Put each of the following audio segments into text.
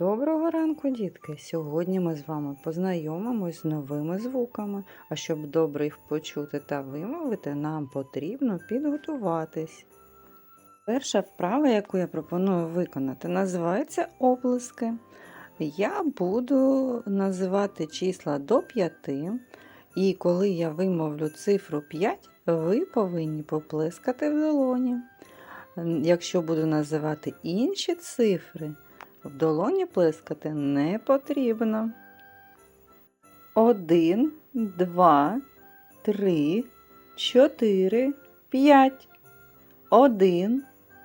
Доброго ранку, дітки! Сьогодні ми з вами познайомимось з новими звуками, а щоб добре їх почути та вимовити, нам потрібно підготуватись. Перша вправа, яку я пропоную виконати, називається оплески. Я буду називати числа до 5, і коли я вимовлю цифру 5, ви повинні поплескати в долоні. Якщо буду називати інші цифри, в долоні плескати не потрібно. Один, два, три, чотири, п'ять. Один,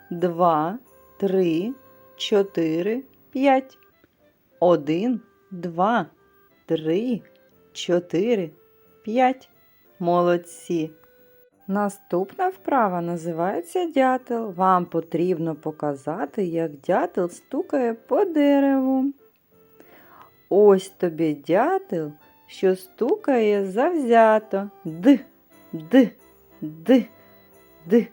два, три, чотири, п'ять. Один, два, три, чотири, п'ять. Молодці. Наступна вправа називається дятел. Вам потрібно показати, як дятел стукає по дереву. Ось тобі дятел, що стукає завзято. Д, д, д, д.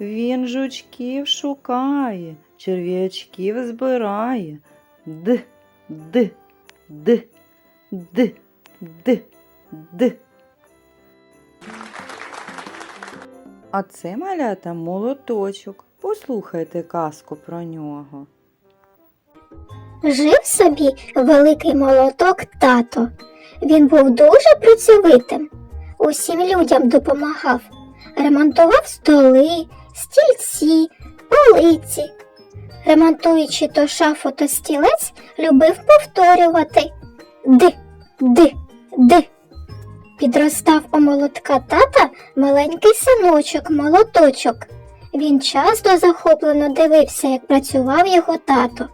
Він жучків шукає, черв'ячків збирає. Д, д, д, д, д, д. А це малята молоточок. Послухайте казку про нього. Жив собі великий молоток тато. Він був дуже працьовитим. Усім людям допомагав. Ремонтував столи, стільці, полиці. Ремонтуючи то шафу, то стілець, любив повторювати Ди, ди, ди. Підростав у молотка тата маленький синочок, молоточок. Він часто захоплено дивився, як працював його тато.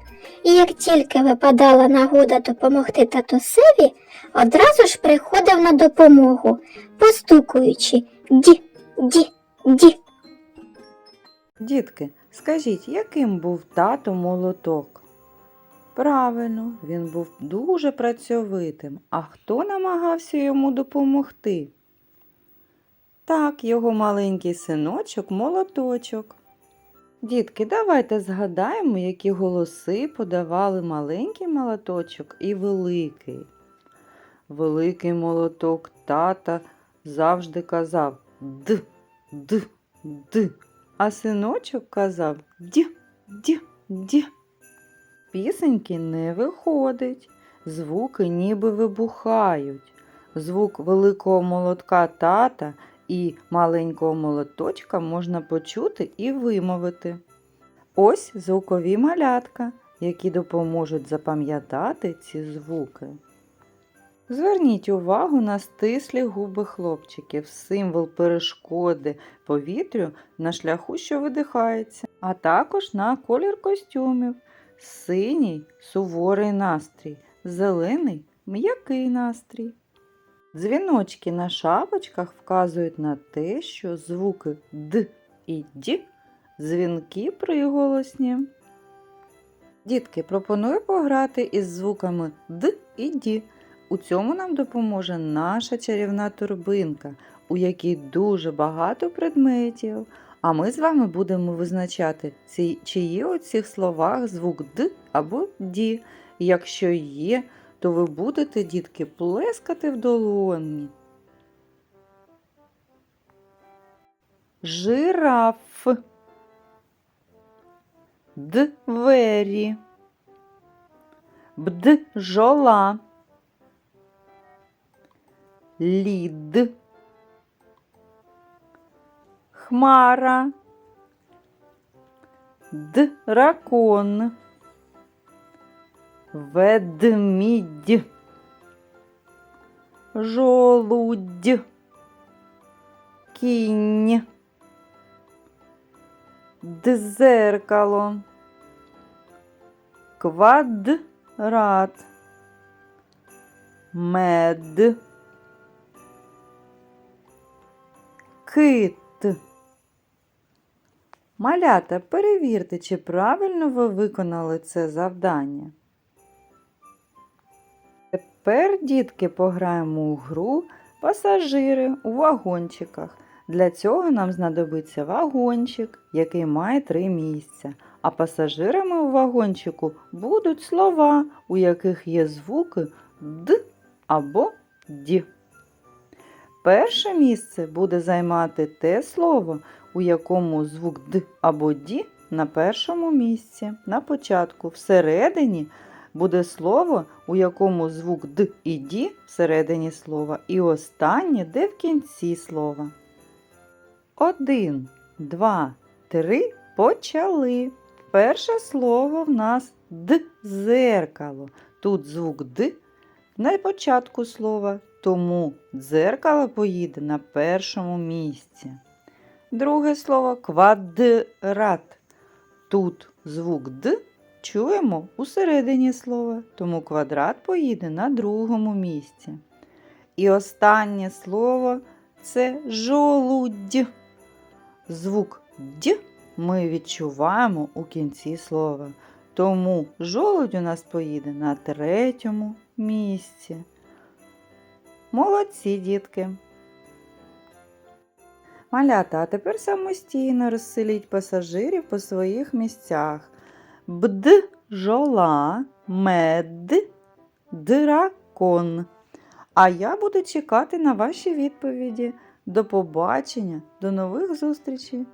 І як тільки випадала нагода допомогти татусеві, одразу ж приходив на допомогу, постукуючи ді, ді, ді. Дітки, скажіть, яким був тато молоток? Правильно, він був дуже працьовитим. А хто намагався йому допомогти? Так, його маленький синочок молоточок. Дітки, давайте згадаємо, які голоси подавали маленький молоточок і великий. Великий молоток тата завжди казав д, д, д, а синочок казав дя, дя, дя. Пісеньки не виходить, звуки ніби вибухають. Звук великого молотка тата і маленького молоточка можна почути і вимовити. Ось звукові малятка, які допоможуть запам'ятати ці звуки. Зверніть увагу на стислі губи хлопчиків, символ перешкоди повітрю на шляху, що видихається, а також на колір костюмів. Синій суворий настрій, зелений м'який настрій. Дзвіночки на шапочках вказують на те, що звуки Д і Д дзвінки приголосні. Дітки, пропоную пограти із звуками Д і Д. У цьому нам допоможе наша чарівна турбинка, у якій дуже багато предметів. А ми з вами будемо визначати, чи є у цих словах звук Д або Ді. Якщо є, то ви будете, дітки, плескати в долоні. Жираф. Двері. Бджола. Лід. Хмара. Дракон. Ведмідь. Жолудь. Кінь. Дзеркало. Квадрат. Мед. Кит. Малята, перевірте, чи правильно ви виконали це завдання. Тепер, дітки, пограємо у гру пасажири у вагончиках. Для цього нам знадобиться вагончик, який має три місця. а пасажирами у вагончику будуть слова, у яких є звуки Д або Д. Перше місце буде займати те слово, у якому звук Д або Д на першому місці, на початку. Всередині буде слово, у якому звук Д і Д всередині слова, і останнє, де в кінці слова. Один, два, три, почали. Перше слово в нас дзеркало. Тут звук Д на початку слова, тому дзеркало поїде на першому місці. Друге слово квадрат. Тут звук Д чуємо у середині слова, тому квадрат поїде на другому місці. І останнє слово це жолудь. Звук Д ми відчуваємо у кінці слова. Тому жолудь у нас поїде на третьому місці. Молодці, дітки. Малята, а тепер самостійно розселіть пасажирів по своїх місцях. Бд жола, мед, дракон. А я буду чекати на ваші відповіді. До побачення, до нових зустрічей!